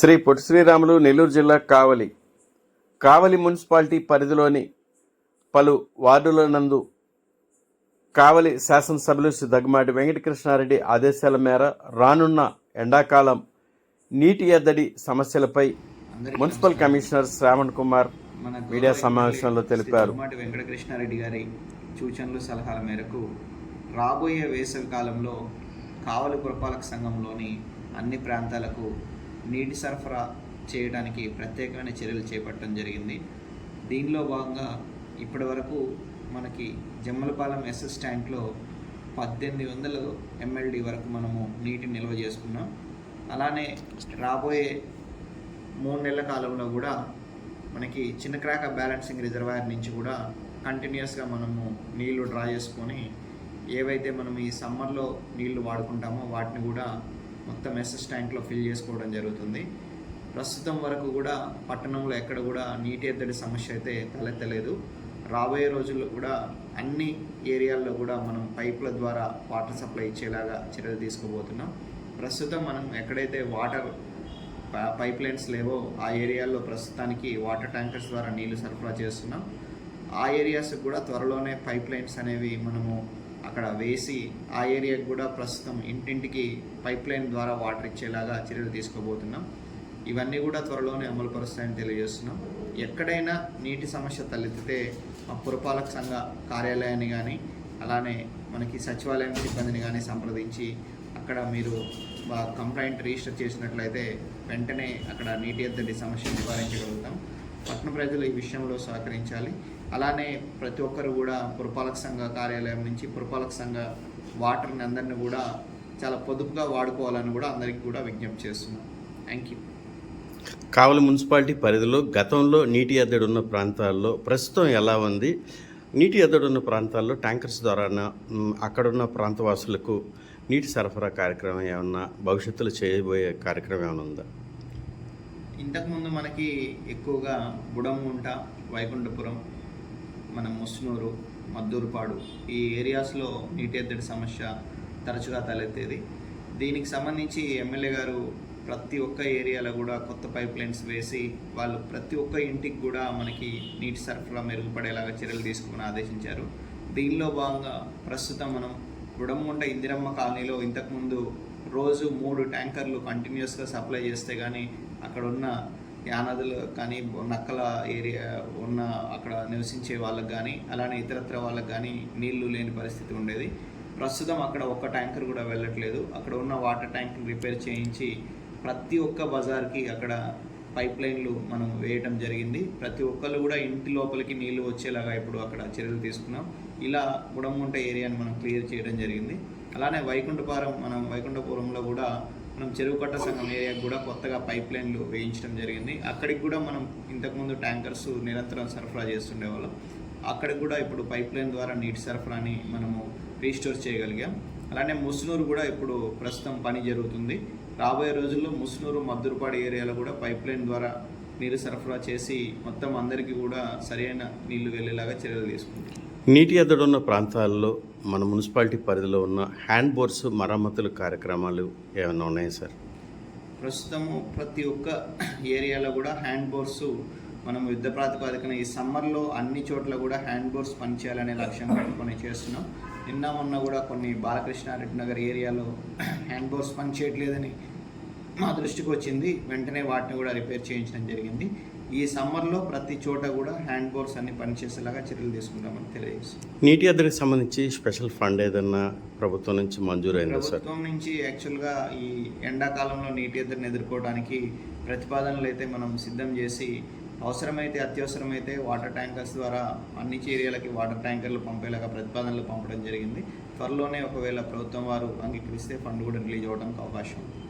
శ్రీ పొట్టి శ్రీరాములు నెల్లూరు జిల్లా కావలి కావలి మున్సిపాలిటీ పరిధిలోని పలు వార్డుల నందు కావలి శాసనసభ్యులు శ్రీ దగ్గమాటి వెంకటకృష్ణారెడ్డి ఆదేశాల మేర రానున్న ఎండాకాలం నీటి ఎద్దడి సమస్యలపై municipal commissioner Shravan Kumar media సమావేశంలో తెలిపారు. వెంకటకృష్ణారెడ్డి గారి సూచనలు సలహాల మేరకు రాబోయే వేసవి కాలంలో కావలి పురపాలక సంఘంలోని అన్ని ప్రాంతాలకు నీటి సరఫరా చేయడానికి ప్రత్యేకమైన చర్యలు చేపట్టడం జరిగింది. దీనిలో భాగంగా ఇప్పటి వరకు మనకి జమ్మలపాలెం ఎస్ఎస్ ట్యాంక్లో పద్దెనిమిది వందల ఎంఎల్డి వరకు మనము నీటిని నిల్వ చేసుకున్నాం. అలానే రాబోయే మూడు నెలల కాలంలో కూడా మనకి చిన్నక్రాక బ్యాలెన్సింగ్ రిజర్వాయర్ నుంచి కూడా కంటిన్యూస్గా మనము నీళ్ళు డ్రా చేసుకొని ఏవైతే మనం ఈ సమ్మర్లో నీళ్ళు వాడుకుంటామో వాటిని కూడా మొత్తం ఎస్ఎస్ ట్యాంక్లో ఫిల్ చేసుకోవడం జరుగుతుంది. ప్రస్తుతం వరకు కూడా పట్టణంలో ఎక్కడ కూడా నీటి ఎద్దడి సమస్య అయితే తలెత్తలేదు. రాబోయే రోజుల్లో కూడా అన్ని ఏరియాల్లో కూడా మనం పైపుల ద్వారా వాటర్ సప్లై ఇచ్చేలాగా చర్యలు తీసుకోబోతున్నాం. ప్రస్తుతం మనం ఎక్కడైతే వాటర్ పైప్ లైన్స్ లేవో ఆ ఏరియాల్లో ప్రస్తుతానికి వాటర్ ట్యాంకర్స్ ద్వారా నీళ్ళు సరఫరా చేస్తున్నాం. ఆ ఏరియాస్ కూడా త్వరలోనే పైప్ లైన్స్ అనేవి మనము అక్కడ వేసి ఆ ఏరియాకి కూడా ప్రస్తుతం ఇంటింటికి పైప్ లైన్ ద్వారా వాటర్ ఇచ్చేలాగా చర్యలు తీసుకోబోతున్నాం. ఇవన్నీ కూడా త్వరలోనే అమలు పరుస్తాయని తెలియజేస్తున్నాం. ఎక్కడైనా నీటి సమస్య తలెత్తితే మా పురపాలక సంఘ కార్యాలయాన్ని కానీ అలానే మనకి సచివాలయం సిబ్బందిని కానీ సంప్రదించి అక్కడ మీరు కంప్లైంట్ రిజిస్టర్ చేసినట్లయితే వెంటనే అక్కడ నీటి ఎద్దడి సమస్య నివారించగలుగుతాం. పట్టణ ప్రజలు ఈ విషయంలో సహకరించాలి. అలానే ప్రతి ఒక్కరు కూడా పురపాలక సంఘ కార్యాలయం నుంచి పురపాలక సంఘ వాటర్ని అందరిని కూడా చాలా పొదుపుగా వాడుకోవాలని కూడా అందరికీ కూడా విజ్ఞప్తి చేస్తున్నాం. థ్యాంక్ యూ కావలి మున్సిపాలిటీ పరిధిలో గతంలో నీటి ఎద్దడి ఉన్న ప్రాంతాల్లో ప్రస్తుతం ఎలా ఉంది? నీటి ఎద్దడి ఉన్న ప్రాంతాల్లో ట్యాంకర్స్ ద్వారా అక్కడున్న ప్రాంతవాసులకు నీటి సరఫరా కార్యక్రమం ఏమన్నా భవిష్యత్తులో చేయబోయే కార్యక్రమం ఏమైనా ఉందా? ఇంతకుముందు మనకి ఎక్కువగా బుడంగుంట వైకుంఠపురం మన ముస్నూరు మద్దూరుపాడు ఈ ఏరియాస్లో నీటి ఎద్దడి సమస్య తరచుగా తలెత్తేది. దీనికి సంబంధించి ఎమ్మెల్యే గారు ప్రతి ఒక్క ఏరియాలో కూడా కొత్త పైప్ లైన్స్ వేసి వాళ్ళు ప్రతి ఒక్క ఇంటికి కూడా మనకి నీటి సరఫరా మెరుగుపడేలాగా చర్యలు తీసుకుని ఆదేశించారు. దీనిలో భాగంగా ప్రస్తుతం మనం బుడంగుంట ఇందిరమ్మ కాలనీలో ఇంతకుముందు రోజు మూడు ట్యాంకర్లు కంటిన్యూస్గా సప్లై చేస్తే కానీ అక్కడ ఉన్న యానదులు కానీ నక్కల ఏరియా ఉన్న అక్కడ నివసించే వాళ్ళకి కానీ అలానే ఇతరత్ర వాళ్ళకి కానీ నీళ్ళు లేని పరిస్థితి ఉండేది. ప్రస్తుతం అక్కడ ఒక్క ట్యాంకర్ కూడా వెళ్ళట్లేదు. అక్కడ ఉన్న వాటర్ ట్యాంక్ రిపేర్ చేయించి ప్రతి ఒక్క బజార్కి అక్కడ పైప్ లైన్లు మనం వేయటం జరిగింది. ప్రతి ఒక్కళ్ళు కూడా ఇంటి లోపలికి నీళ్ళు వచ్చేలాగా ఇప్పుడు అక్కడ చర్యలు తీసుకున్నాం. ఇలా గుడముంట ఏరియాని మనం క్లియర్ చేయడం జరిగింది. అలానే వైకుంఠపురం మనం వైకుంఠపురంలో కూడా మనం చెరువు కట్ట సంఘం ఏరియాకి కూడా కొత్తగా పైప్ లైన్లు వేయించడం జరిగింది. అక్కడికి కూడా మనం ఇంతకుముందు ట్యాంకర్స్ నిరంతరం సరఫరా చేస్తుండేవాళ్ళం. అక్కడికి కూడా ఇప్పుడు పైప్ లైన్ ద్వారా నీటి సరఫరాని మనము రీస్టోర్ చేయగలిగాం. అలానే ముస్నూరు కూడా ఇప్పుడు ప్రస్తుతం పని జరుగుతుంది. రాబోయే రోజుల్లో ముస్నూరు మద్దురుపాడు ఏరియాలో కూడా పైప్ లైన్ ద్వారా నీరు సరఫరా చేసి మొత్తం అందరికీ కూడా సరైన నీళ్ళు వెళ్ళేలాగా చర్యలు తీసుకుంటాం. నీటి ఎద్దడున్న ప్రాంతాల్లో మన మున్సిపాలిటీ పరిధిలో ఉన్న హ్యాండ్ బోర్డ్స్ మరమ్మతుల కార్యక్రమాలు ఏమైనా ఉన్నాయా సార్? ప్రస్తుతము ప్రతి ఒక్క ఏరియాలో కూడా హ్యాండ్ బోర్స్ మనం యుద్ధ ప్రాతిపాదికన ఈ సమ్మర్లో అన్ని చోట్ల కూడా హ్యాండ్ బోర్స్ పనిచేయాలనే లక్ష్యం పెట్టుకొని చేస్తున్నాం. నిన్న మొన్న కూడా కొన్ని బాలకృష్ణారెడ్డి నగర్ ఏరియాలో హ్యాండ్ బోర్స్ పనిచేయట్లేదని మా దృష్టికి వచ్చింది. వెంటనే వాటిని కూడా రిపేర్ చేయించడం జరిగింది. ఈ సమ్మర్లో ప్రతి చోట కూడా హ్యాండ్ బోర్స్ అన్ని పనిచేసేలాగా చర్యలు తీసుకుంటామని తెలియజేస్తున్నాం. నీటి ఎద్దడికి సంబంధించి స్పెషల్ ఫండ్ ఏదన్నా ప్రభుత్వం నుంచి మంజూరైందా ప్రభుత్వం నుంచి యాక్చువల్గా ఈ ఎండాకాలంలో నీటి ఎద్దరిని ఎదుర్కోవడానికి ప్రతిపాదనలు అయితే మనం సిద్ధం చేసి అవసరమైతే అత్యవసరమైతే వాటర్ ట్యాంకర్స్ ద్వారా అన్ని ఏరియాలకి వాటర్ ట్యాంకర్లు పంపేలాగా ప్రతిపాదనలు పంపడం జరిగింది. త్వరలోనే ఒకవేళ ప్రభుత్వం వారు అంగీకరిస్తే ఫండ్ కూడా రిలీజ్ అవ్వడానికి అవకాశం ఉంది.